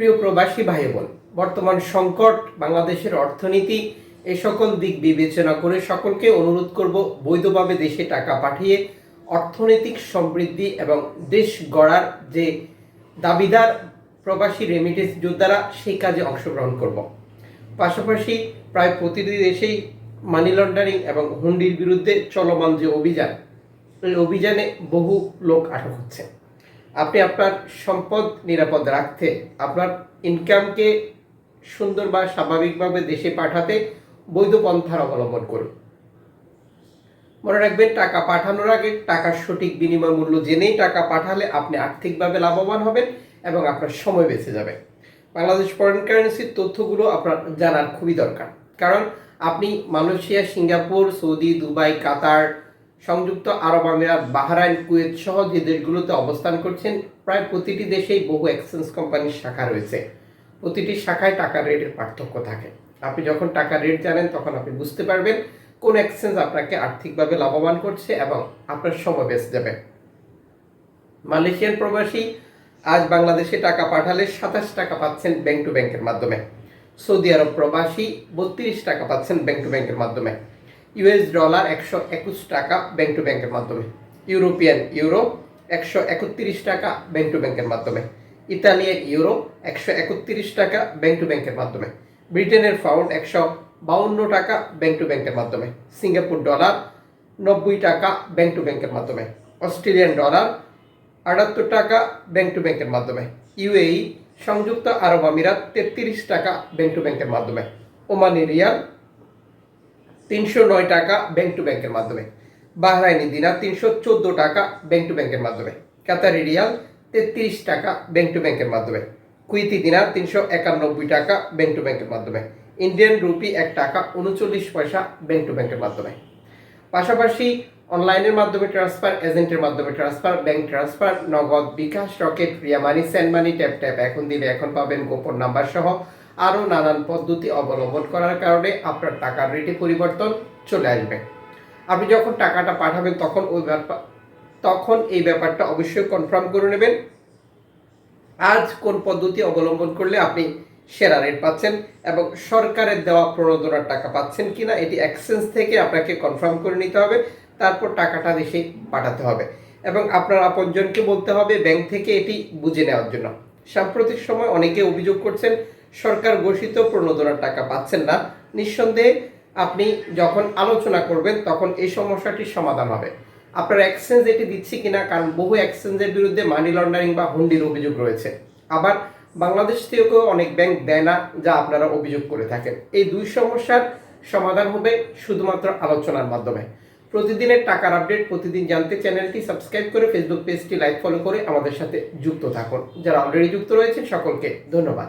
প্রিয় প্রবাসী ভাই বোন বর্তমান সংকট, বাংলাদেশের অর্থনীতি এই সকল দিক বিবেচনা করে সকলকে অনুরোধ করব বৈধভাবে দেশে টাকা পাঠিয়ে অর্থনৈতিক সমৃদ্ধি এবং দেশ গড়ার যে দাবিদার প্রবাসী রেমিটেন্স যোদ্ধারা, সেই কাজে অংশগ্রহণ করব। পাশাপাশি প্রায় প্রতিটি দেশেই মানি লন্ডারিং এবং হুন্ডির বিরুদ্ধে চলমান যে অভিযান, এই অভিযানে বহু লোক আটক হচ্ছে। আপনি আপনার সম্পদ নিরাপদ রাখতে, আপনার ইনকামকে সুন্দর বা স্বাভাবিকভাবে দেশে পাঠাতে বৈধ পন্থার অবলম্বন করুন। মনে রাখবেন, টাকা পাঠানোর আগে টাকার সঠিক বিনিময় মূল্য জেনেই টাকা পাঠালে আপনি আর্থিকভাবে লাভবান হবেন এবং আপনার সময় বেঁচে যাবে। বাংলাদেশ ফরেন কারেন্সির তথ্যগুলো আপনার জানার খুবই দরকার। কারণ আপনি Malaysia, Singapore, Saudi, Dubai, Qatar সংযুক্ত আরব আমিরাত, বাহরাইন, কুয়েত সহ যে দেশগুলোতে অবস্থান করছেন, প্রায় প্রতিটি দেশেই বহু এক্সচেঞ্জ কোম্পানির শাখা রয়েছে। প্রতিটি শাখায় টাকার রেটের পার্থক্য থাকে। আপনি যখন টাকার রেট জানেন, তখন আপনি বুঝতে পারবেন কোন এক্সচেঞ্জ আপনাকে আর্থিকভাবে লাভবান করছে এবং আপনার সময় বেঁচে যাবে। মালয়েশিয়ান প্রবাসী আজ বাংলাদেশে টাকা পাঠালে সাতাশ টাকা পাচ্ছেন ব্যাংক টু ব্যাংকের মাধ্যমে। সৌদি আরব প্রবাসী বত্রিশ টাকা পাচ্ছেন ব্যাংক টু ব্যাংকের মাধ্যমে। ইউএস ডলার একশো একুশ টাকা ব্যাংক টু ব্যাংকের মাধ্যমে। ইউরোপিয়ান ইউরো একশো একত্রিশ টাকা ব্যাংক টু ব্যাংকের মাধ্যমে। ইতালিয়ান ইউরো একশো একত্রিশ টাকা ব্যাংক টু ব্যাংকের মাধ্যমে। ব্রিটেনের পাউন্ড একশো বাউন্ন টাকা ব্যাংক টু ব্যাংকের মাধ্যমে। সিঙ্গাপুর ডলার নব্বই টাকা ব্যাংক টু ব্যাংকের মাধ্যমে। অস্ট্রেলিয়ান ডলার আটাত্তর টাকা ব্যাংক টু ব্যাংকের মাধ্যমে। ইউএই সংযুক্ত আরব আমিরাত তেত্রিশ টাকা ব্যাংক টু ব্যাংকের মাধ্যমে। ওমানি রিয়াল তিনশো নয় টাকা ব্যাংক টু ব্যাংকের মাধ্যমে। বাহরাইনি দিনার তিনশো চোদ্দ টাকা ব্যাংক টু ব্যাংকের মাধ্যমে। কাতারি রিয়াল তেত্রিশ টাকা ব্যাংক টু ব্যাংকের মাধ্যমে। কুইতি দিনার তিনশো একানব্বই টাকা ব্যাংক টু ব্যাংকের মাধ্যমে। ইন্ডিয়ান রুপি এক টাকা উনচল্লিশ পয়সা ব্যাংক টু ব্যাংকের মাধ্যমে। পাশাপাশি অনলাইনের মাধ্যমে ট্রান্সফার এজেন্টের মাধ্যমে transfer bank transfer Nagad bKash Rocket Ria money send money tap tap এখন দিলে এখন পাবেন গোপন নাম্বার সহ আরও নানান পদ্ধতি অবলম্বন করার কারণে আপনার টাকার রেটে পরিবর্তন চলে আসবে। আপনি যখন টাকাটা পাঠাবেন তখন ওই ব্যাপার, তখন এই ব্যাপারটা অবশ্যই কনফার্ম করে নেবেন। আজ কোন পদ্ধতি অবলম্বন করলে আপনি সেরা রেট পাচ্ছেন এবং সরকারের দেওয়া প্রণোদনার টাকা পাচ্ছেন কিনা, এটি এক্সচেঞ্জ থেকে আপনাকে কনফার্ম করে নিতে হবে। তারপর টাকাটা দেশে পাঠাতে হবে। এবং আপনার আপনজনকে বলতে হবে, ব্যাংক থেকে এটি বুঝে নেওয়ার জন্য। সাম্প্রতিক সময় অনেকে অভিযোগ করছেন, সরকার ঘোষিত প্রণোদনার টাকা পাচ্ছেন না। নিঃসন্দেহে আপনি যখন আলোচনা করবেন, তখন এই সমস্যাটির সমাধান হবে। আপনার এক্সচেঞ্জ এটি দিচ্ছে কিনা, কারণ বহু এক্সচেঞ্জের বিরুদ্ধে মানি লন্ডারিং বা হুন্ডির অভিযোগ রয়েছে। আবার বাংলাদেশ থেকেও অনেক ব্যাংক দেয় না, যা আপনারা অভিযোগ করে থাকেন। এই দুই সমস্যার সমাধান হবে শুধুমাত্র আলোচনার মাধ্যমে। প্রতিদিনের টাকার আপডেট প্রতিদিন জানতে চ্যানেলটি সাবস্ক্রাইব করে ফেসবুক পেজটি লাইক ফলো করে আমাদের সাথে যুক্ত থাকুন। যারা অলরেডি যুক্ত রয়েছেন, সকলকে ধন্যবাদ।